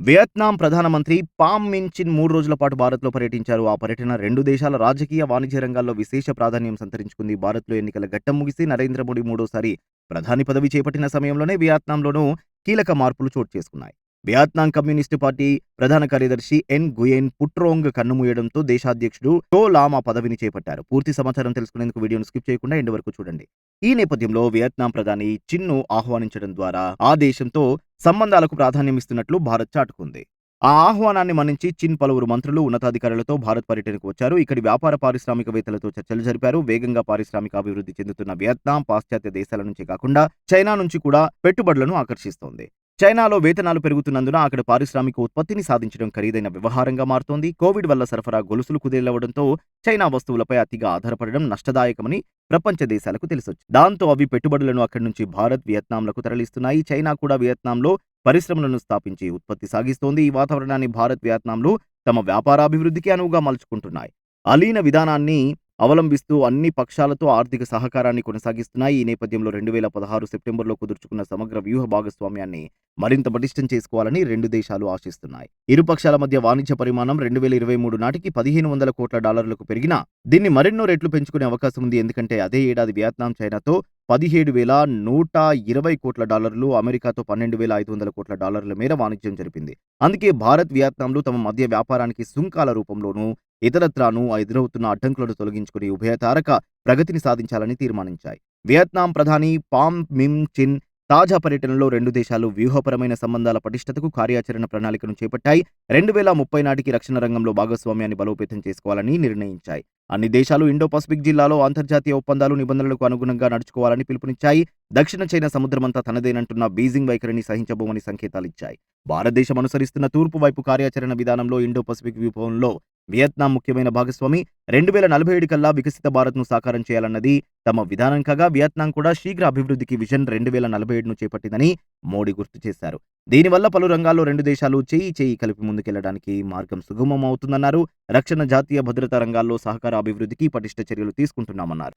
Vietnam ప్రధానమంత్రి palm మిన్ చిన్ మూడు రోజుల పాటు భారత్లో పర్యటించారు. ఆ పర్యటన రెండు దేశాల రాజకీయ వాణిజ్య రంగాల్లో విశేష ప్రాధాన్యం సంతరించుకుంది. భారత్లో ఎన్నికల ఘట్టం ముగిసి నరేంద్ర మోడీ మూడోసారి ప్రధాని పదవి చేపట్టిన సమయంలోనే వియత్నాంలోనూ కీలక మార్పులు చోటు చేసుకున్నాయి. వియత్నాం కమ్యూనిస్టు పార్టీ ప్రధాన కార్యదర్శి ఎన్ గుయెన్ పుట్రోంగ్ కన్నుమూయడంతో దేశాధ్యక్షుడు టో లామా పదవిని చేపట్టారు. పూర్తి సమాచారం తెలుసుకునేందుకు వీడియోను స్కిప్ చేయకుండా ఎండ్ వరకు చూడండి. ఈ నేపథ్యంలో వియత్నాం ప్రధాని చిన్ను ఆహ్వానించడం ద్వారా ఆ దేశంతో సంబంధాలకు ప్రాధాన్యం ఇస్తున్నట్లు భారత్ చాటుకుంది. ఆ ఆహ్వానాన్ని మన్నించి చిన్ పలువురు మంత్రులు ఉన్నతాధికారులతో భారత్ పర్యటనకు వచ్చారు. ఇక్కడి వ్యాపార పారిశ్రామికవేత్తలతో చర్చలు జరిపారు. వేగంగా పారిశ్రామిక అభివృద్ధి చెందుతున్న వియత్నాం పాశ్చాత్య దేశాల నుంచి కాకుండా చైనా నుంచి కూడా పెట్టుబడులను ఆకర్షిస్తోంది. చైనాలో వేతనాలు పెరుగుతున్నందున అక్కడ పారిశ్రామిక ఉత్పత్తిని సాధించడం ఖరీదైన వ్యవహారంగా మారుతోంది. కోవిడ్ వల్ల సరఫరా గొలుసులు కుదేలవడంతో చైనా వస్తువులపై అతిగా ఆధారపడడం నష్టదాయకమని ప్రపంచ దేశాలకు తెలిసొచ్చు దాంతో అవి పెట్టుబడులను అక్కడి నుంచి భారత్ వియత్నాంలకు తరలిస్తున్నాయి. చైనా కూడా వియత్నాంలో పరిశ్రమలను స్థాపించి ఉత్పత్తి సాగిస్తోంది. ఈ వాతావరణాన్ని భారత్ వియత్నాంలు తమ వ్యాపారాభివృద్ధికి అనువుగా మలుచుకుంటున్నాయి. అలీన విధానాన్ని అవలంబిస్తూ అన్ని పక్షాలతో ఆర్థిక సహకారాన్ని కొనసాగిస్తున్నాయి. ఈ నేపథ్యంలో రెండు వేల పదహారు సెప్టెంబర్లో కుదుర్చుకున్న సమగ్ర వ్యూహ భాగస్వామ్యాన్ని మరింత పటిష్టం చేసుకోవాలని రెండు దేశాలు ఆశిస్తున్నాయి. ఇరు పక్షాల మధ్య వాణిజ్య పరిమాణం రెండు వేల ఇరవై మూడు నాటికి పదిహేను వందల కోట్ల డాలర్లకు పెరిగినా దీన్ని మరెన్నో రెట్లు పెంచుకునే అవకాశం ఉంది. ఎందుకంటే అదే ఏడాది వియత్నాం చైనాతో పదిహేడు వేల నూట ఇరవై కోట్ల డాలర్లు అమెరికాతో పన్నెండు వేల ఐదు వందల కోట్ల డాలర్ల మేర వాణిజ్యం జరిపింది. అందుకే భారత్ వియత్నాంలు తమ మధ్య వ్యాపారానికి సుంకాల రూపంలోనూ ఇతరత్రాను ఎదురవుతున్న అడ్డంకులను తొలగించుకుని ఉభయతారక ప్రగతిని సాధించాలని తీర్మానించాయి. వియత్నాం ప్రధాని పామ్ మిమ్ చిన్ తాజా పర్యటనలో రెండు దేశాలు వ్యూహపరమైన సంబంధాల పటిష్టతకు కార్యాచరణ ప్రణాళికను చేపట్టాయి. రెండు వేల ముప్పై నాటికి రక్షణ రంగంలో భాగస్వామ్యాన్ని బలోపేతం చేసుకోవాలని నిర్ణయించాయి. అన్ని దేశాలు ఇండో పసిఫిక్ జిల్లాలో అంతర్జాతీయ ఒప్పందాలు నిబంధనలకు అనుగుణంగా నడుచుకోవాలని పిలుపునిచ్చాయి. దక్షిణ చైనా సముద్రమంతా తనదేనంటున్న బీజింగ్ వైఖరిని సహించబోమని సంకేతాలిచ్చాయి. భారతదేశం అనుసరిస్తున్న తూర్పు వైపు కార్యాచరణ విధానంలో ఇండో పసిఫిక్ వ్యూహంలో వియత్నాం ముఖ్యమైన భాగస్వామి. రెండు వేల నలభై ఏడు కల్లా వికసిత భారత్ను సాకారం చేయాలన్నది తమ విధానం కాగా వియత్నాం కూడా శీఘ్ర అభివృద్ధికి విజన్ రెండు వేల నలభై ఏడును చేపట్టిందని మోడీ గుర్తు చేశారు. దీనివల్ల పలు రంగాల్లో రెండు దేశాలు చేయి చేయి కలిపి ముందుకెళ్ళడానికి మార్గం సుగమం అవుతుందన్నారు. రక్షణ జాతీయ భద్రతా రంగాల్లో సహకార అభివృద్ధికి పటిష్ట చర్యలు తీసుకుంటున్నామన్నారు.